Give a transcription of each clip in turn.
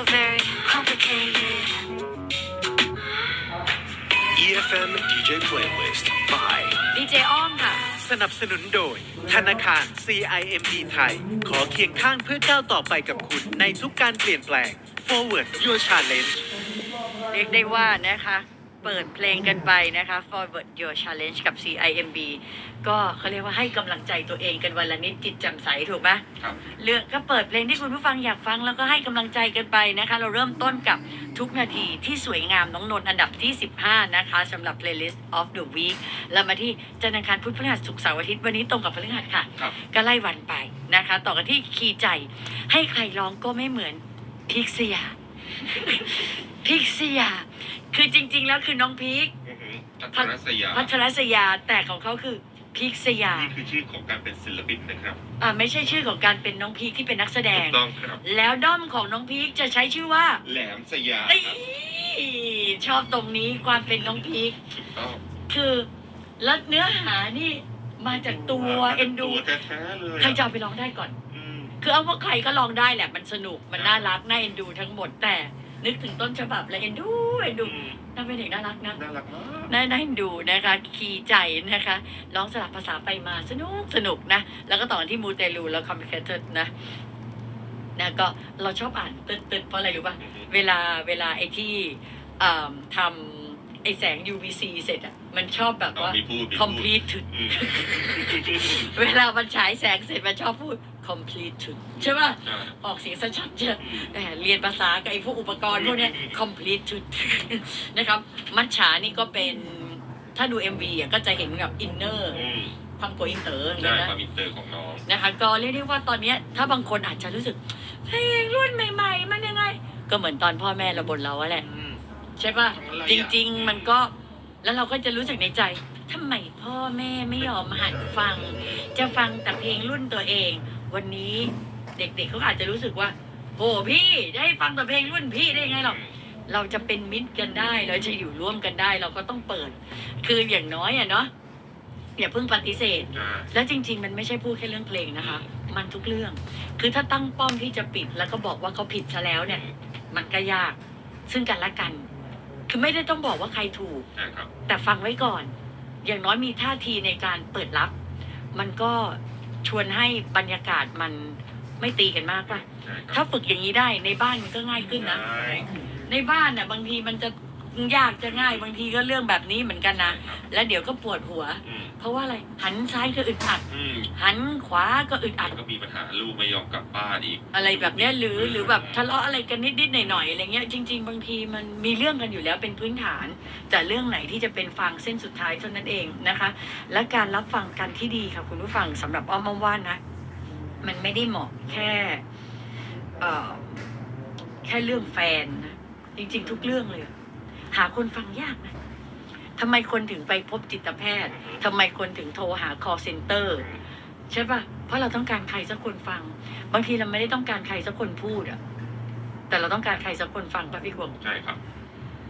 so very complicated. EFM DJ Playlist by ดีเจอ้อมค่ะ สนับสนุนโดย ธนาคาร CIMB ไทย ขอเคียงข้างเพื่อก้าวต่อไปกับคุณในทุกการเปลี่ยนแปลง Forward Your Challenge เรียกได้ว่านะคะ เปิดเพลงกันไปนะคะ Forward Your Challenge กับ CIMB ก็เขาเรียกว่าให้กำลังใจตัวเองกันวันละนิดจิตแจ่มใสถูกไหมครับเลือกก็เปิดเพลงที่คุณผู้ฟังอยากฟังแล้วก็ให้กำลังใจกันไปนะคะ เราเริ่มต้นกับทุกนาทีที่สวยงามน้องนนท์อันดับที่ 15 นะคะสำหรับ playlist of the week แล้วมาที่จันทร์อังคารพุธพฤหัสศุกร์เสาร์อาทิตย์วันนี้ตรงกับพฤหัสค่ะ ครับ ก็ไล่วันไปนะคะ ต่อกันที่คีย์ใจให้ใครร้องก็ไม่เหมือนพิกเซีย พิกเซีย คือจริง ๆ แล้วคือน้องพีคอือหือพัทรศยาพัทรศยาแต่ของเขาคือพิกเซียนี่คือชื่อของการเป็นศิลปินนะครับอ่าไม่ใช่ชื่อของการเป็นน้องพีคที่เป็นนักแสดถูง กต้องครับ แล้วด้อมของน้องพีคจะใช้ชื่อว่าแหลมสยามเอ้ยครับชอบตรงนี้ความเป็นน้องพีคถูกต้องคือแล้วเนื้อหานี่มาจากตัวเอ็นดูตัวแท้ๆเลยใครจะเอาไปร้องได้ก่อนอืม คือเอาว่าใครก็ลองได้แหละมันสนุกมันน่ารักน่าเอ็นดูทั้งหมดแต่นึกถึงต้นฉบับแล้วเอ็นดูเอ็นดูอืมน่าเป็นเด็กน่ารักนะน่ารักมากน่าน่าเอ็นดูนะคะคีย์ใจนะคะร้องสลับภาษาไปมาสนุกสนุกนะ แล้วก็ต่อกันที่มูเตลูแล้วคอมพิวเตอร์นะนะก็เราชอบอ่านตึ๊ดตึ๊ดเพราะอะไรรู้ป่ะ อือหือเวลาเวลาไอ้ที่เอ่อทำไอ้แสง UVC เสร็จอะมันชอบแบบเอาว่า มีพูดมีพูด complete ถึงอืม เวลามันฉายแสงเสร็จมันชอบพูด complete ถึงใช่ป่ะใช่ออกเสียงชัดๆเจออืมแต่เรียนภาษากับไอ้พวกอุปกรณ์พวกเนี้ย complete ชุดนะครับ มัจฉานี่ก็เป็น ถ้าดู MV อะก็จะเห็นกับอินเนอร์อืมทำโกอินเตอร์อย่างใช่เงี้ยคนะวามอินเตอร์ของน้องนะคะ ก็เรียกได้ว่าตอนเนี้ยถ้าบางคนอาจจะรู้สึกเพลงรุ่นใหม่ ๆ มันยังไง ก็เหมือนตอนพ่อแม่เราบ่นเราอะแหละอืมใช่ป่ะทำอะไรจอะริง ๆ มันก็แล้วเราก็จะรู้สึกในใจทำไมพ่อแม่ไม่ยอมหัดฟัง จะฟังแต่เพลงรุ่นตัวเอง วันนี้เด็กๆเขาอาจจะรู้สึกว่าโอ้พี่จะให้ฟังแต่เพลงรุ่นพี่ได้ยังไงหรอกเราจะเป็นมิตรกันได้ เราจะอยู่ร่วมกันได้ เราก็ต้องเปิด คืออย่างน้อยอะเนาะอย่าเพิ่งปฏิเสธอ่าแล้วจริง ๆ มันไม่ใช่พูดแค่เรื่องเพลงนะคะ มันทุกเรื่อง คือถ้าตั้งป้อมที่จะปิดแล้วก็บอกว่าเขาผิดซะแล้วเนี่ย มันก็ยาก ซึ่งกันและกัน คือไม่ได้ต้องบอกว่าใครถูกใช่ครับแต่ฟังไว้ก่อน อย่างน้อยมีท่าทีในการเปิดรับ มันก็ ชวนให้บรรยากาศมันไม่ตีกันมากป่ะใช่คถ้ารับฝึกอย่างนี้ได้ในบ้านมันก็ง่ายขึ้นนะใช่ในบ้านน่ะ บางทีมันจะ ยากจะง่ายบางทีก็เรื่องแบบนี้เหมือนกันนะครับแล้วเดี๋ยวก็ปวดหัว อืมเพราะว่าอะไร หันซ้ายก็อึดอัด อืมหันขวาก็อึดอัด แล้วก็มีปัญหาลูกไม่ยอมกลับบ้านอีก อะไรแบบเนี้ยหรือหรือแบบทะเลาะอะไรกันนิดๆหน่อยๆอะไรเงี้ยจริง ๆ บางทีมันมีเรื่องกันอยู่แล้วเป็นพื้นฐาน แต่เรื่องไหนที่จะเป็นฟางเส้นสุดท้ายเท่านั้นเองนะคะ และการรับฟังกันที่ดีค่ะคุณผู้ฟังสำหรับอ้อมอ้อมว่านะ มันไม่ได้เหมาะแค่เอ่อแค่เรื่องแฟนนะจริง ๆ ทุกเรื่องเลย หาคนฟังยากนะทำไมคนถึงไปพบจิตแพทย์ทำไมคนถึงโทรหา call center ใช่ปะเพราะเราต้องการใครสักคนฟัง บางทีเราไม่ได้ต้องการใครสักคนพูดอะแต่เราต้องการใครสักคนฟังป่ะพี่กวงใช่ครับ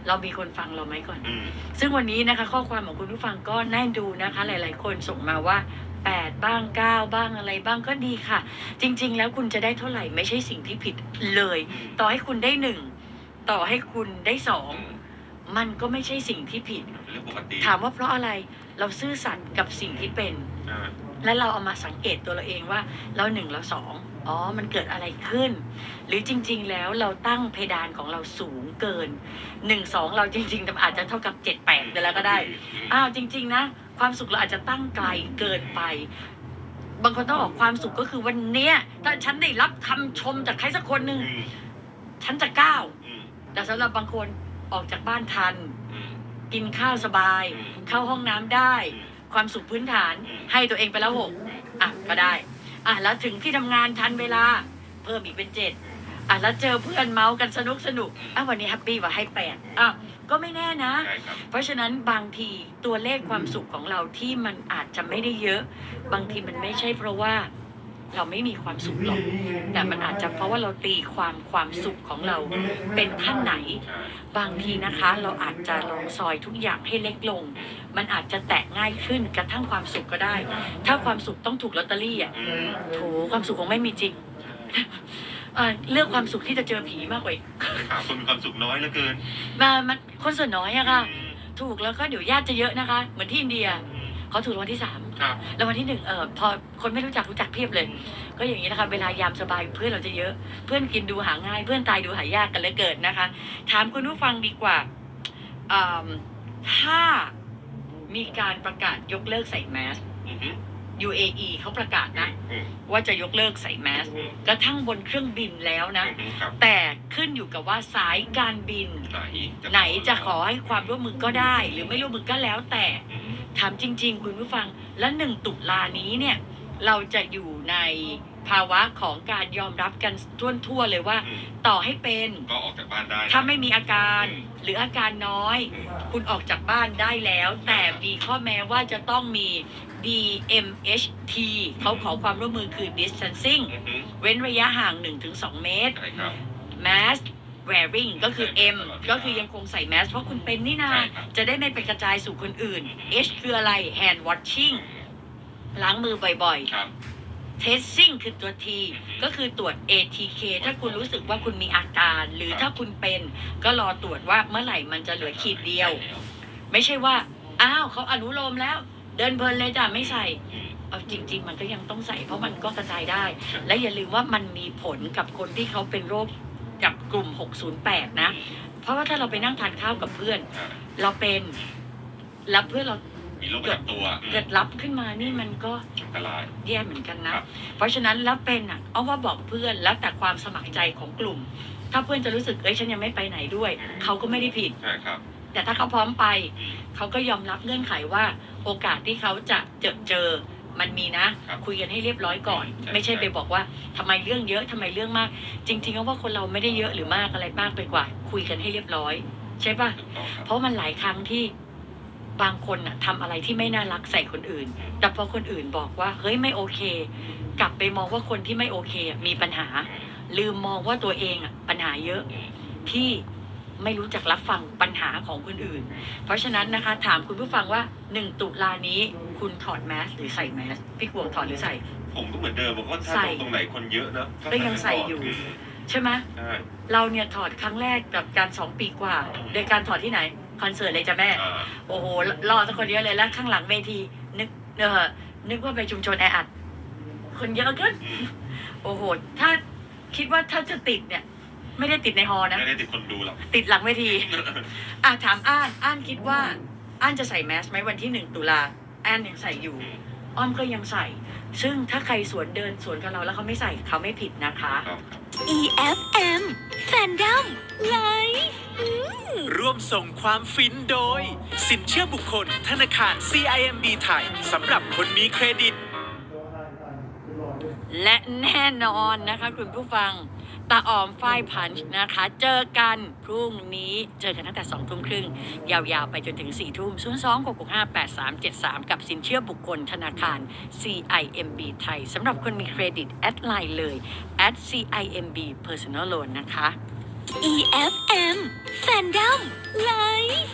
เรามีคนฟังเราไหมก่อนอืมซึ่งวันนี้นะคะ ข้อความของคุณผู้ฟังก็น่าดูนะคะ หลาย ๆ คนส่งมาว่า8บ้าง9บ้างอะไรบ้างก็ดีค่ะ จริง ๆ แล้วคุณจะได้เท่าไหร่ไม่ใช่สิ่งที่ผิดเลยอืมต่อให้คุณได้หนึ่งต่อให้คุณได้สองอื มมันก็ไม่ใช่สิ่งที่ผิดเป็นเรื่องปกติถามว่าเพราะอะไรเราซื่อสัตย์กับสิ่งที่เป็น อ่าและเราเอามาสังเกตตัวเราเองว่าเราหนึ่งเราสองอ๋อ มันเกิดอะไรขึ้น หรือจริง ๆ แล้วเราตั้งเพดานของเราสูงเกินหนึ่งสองเราจริงๆอาจจะเท่ากับเจ็ดแปดแล้วก็ได้ อ้าวจริง ๆ นะ ความสุขเราอาจจะตั้งไกลเกินไป บางคนต้องบอกความสุขก็คือวันเนี้ยถ้าฉันได้รับคำชมจากใครสักคนหนึ่งอืมฉันจะก้าว อืมแต่สำหรับบางคน ออกจากบ้านทันอืมกินข้าวสบายอืมเข้าห้องน้ำได้อืมความสุขพื้นฐานอืมให้ตัวเองไปแล้วหกอะก็ได้ อะแล้วถึงที่ทำงานทันเวลา เพิ่มอีกเป็นเจ็ดอะแล้วเจอเพื่อนเมาส์กันสนุกสนุกอะวันนี้แฮปปี้ว่าให้แปดอะก็ไม่แน่นะ ใช่ครับ เพราะฉะนั้นบางทีตัวเลขความสุขของเราที่มันอาจจะไม่ได้เยอะ บางทีมันไม่ใช่เพราะว่า เราไม่มีความสุขหรอก แต่มันอาจจะเพราะว่าเราตีความความสุขของเราเป็นขั้นไหนใช่บางทีนะคะ เราอาจจะลองซอยทุกอย่างให้เล็กลง มันอาจจะแตะง่ายขึ้นกระทั่งความสุขก็ได้ ถ้าความสุขต้องถูกลอตเตอรี่อะอืมโถความสุขคงไม่มีจริงเอ่อเลือกความสุขที่จะเจอผีมากกว่าอีกข่าวคนมีความสุขน้อยเหลือเกินมามันคนส่วนน้อยอะค่ะอืมถูกแล้วก็เดี๋ยวญาติจะเยอะนะคะ เหมือนที่อินเดียเขาถูกรางวัลที่สาม ครับรางวัลที่หนึ่งเออพอคนไม่รู้จักรู้จักเพียบเลย ก็อย่างนี้นะคะ เวลายามสบายเพื่อนเราจะเยอะ เพื่อนกินดูหาง่าย เพื่อนตายดูหายากกันเหลือเกินนะคะ ถามคุณผู้ฟังดีกว่าอืมถ้ามีการประกาศยกเลิกใส่แมสอือฮึ UAE เขาประกาศนะอืมว่าจะยกเลิกใส่แมสอืมกระทั่งบนเครื่องบินแล้วนะอือฮึครับแต่ขึ้นอยู่กับว่าสายการบินไหนไหนจะขอให้ความร่วมมือก็ได้ หรือไม่ร่วมมือก็แล้วแต่อืม ถามจริง ๆ คุณผู้ฟัง และหนึ่งตุลานี้เนี่ย เราจะอยู่ในภาวะของการยอมรับกันทั่วๆเลยว่า อืมต่อให้เป็น ก็ออกจากบ้านได้นะ ถ้าไม่มีอาการอืมหรืออาการน้อย อืม คุณออกจากบ้านได้แล้ว แต่มีข้อแม้ว่าจะต้องมี DMHT เขาขอความร่วมมือคือ distancing อือฮึเว้นระยะห่าง 1-2 เมตร ใช่ครับ mask wearing ก็คือ M ใช่ครับก็คือยังคงใส่แมสเพราะคุณเป็นนี่นาใช่ครับจะได้ไม่ไปกระจายสู่คนอื่น H คืออะไร hand washing อืมล้างมือบ่อยครับ ๆ testing คือตัว T ก็คือตรวจ ATK ถ้าคุณรู้สึกว่าคุณมีอาการ หรือถ้าคุณเป็น ก็รอตรวจว่าเมื่อไหร่มันจะเหลือขีดเดียว ไม่ใช่ว่า อ้าวเขาอนุโลมแล้ว เดินเพลินเลยจ้ะไม่ใส่อืมเอาจริง ๆ มันก็ยังต้องใส่เพราะมันก็กระจายได้ใช่และอย่าลืมว่ามันมีผลกับคนที่เขาเป็นโรค กับกลุ่ม 608 นะ เพราะว่าถ้าเราไปนั่งทานข้าวกับเพื่อนอ่าเราเป็นแล้วเพื่อนเรามีโรคประจำตัวอืมเกิดรับขึ้นมานี่มันก็อันตรายแย่เหมือนกันนะครับเพราะฉะนั้นแล้วเป็นอะเอาว่าบอกเพื่อนแล้วแต่ความสมัครใจของกลุ่ม ถ้าเพื่อนจะรู้สึกเอ้ยฉันยังไม่ไปไหนด้วย เขาก็ไม่ได้ผิดใช่ครับแต่ถ้าเขาพร้อมไปอืมเขาก็ยอมรับเงื่อนไขว่าโอกาสที่เขาจะเจอเจอ มันมีนะ ครับคุยกันให้เรียบร้อยก่อน ใช่ไม่ใช่ใช่ ไปบอกว่าทำไมเรื่องเยอะทำไมเรื่องมาก จริงๆแล้วว่าคนเราไม่ได้เยอะหรือมากอะไรมากไปกว่า คุยกันให้เรียบร้อย ใช่ปะ ถูกต้องครับ เพราะมันหลายครั้งที่บางคนน่ะทำอะไรที่ไม่น่ารักใส่คนอื่น แต่พอคนอื่นบอกว่า เฮ้ยไม่โอเค กลับไปมองว่าคนที่ไม่โอเคอะมีปัญหา ลืมมองว่าตัวเองอะปัญหาเยอะอืมที่ไม่รู้จักรับฟังปัญหาของคนอื่น เพราะฉะนั้นนะคะ ถามคุณผู้ฟังว่าหนึ่งตุลานี้ คุณถอดแมสหรือใส่แมสพี่กวงถอดหรือใส่ ผมก็เหมือนเดิมบอกว่าถ้าใส่ตรงไหนคนเยอะนะก็ยังใส่อยู่มใช่ไหมใช่เราเนี่ยถอดครั้งแรกกับการสองปีกว่า โดยการถอดที่ไหน คอนเสิร์ตเลยจ้ะแม่ อ่าโอ้โหรอสักคนเยอะเลยแล้วข้างหลังเวที นึกเออนึกว่าไปชุมชนแออัด คนเยอะเกินอืมโอ้โห ถ้าคิดว่าถ้าจะติดเนี่ย ไม่ได้ติดในฮอนะ ไม่ได้ติดคนดูหรอก ติดหลังเวที อะถามอ้าน อ้านคิดว่า อ้านจะใส่แมสไหมวันที่หนึ่งตุลา อ้านยังใส่อยู่ อ้อมก็ยังใส่ ซึ่งถ้าใครสวนเดินสวนกับเราแล้วเขาไม่ใส่เขาไม่ผิดนะคะ ครับ EFM Fandom Live ร่วมส่งความฟินโดย สินเชื่อบุคคล ธนาคาร CIMB ไทยสำหรับคนมีเครดิต และแน่นอนนะคะคุณผู้ฟัง ตาออมฝ้ายพันช์นะคะ เจอกันพรุ่งนี้เจอกันตั้งแต่2ทุ่มครึ่ง ยาวๆ ไปจนถึง4ทุ่ม 0 2 6 6 5 8 3 7 3 กับสินเชื่อบุคคลธนาคาร CIMB ไทยสำหรับคนมีเครดิต แอดไลน์เลย at CIMB Personal Loan นะคะ EFM Fandom Live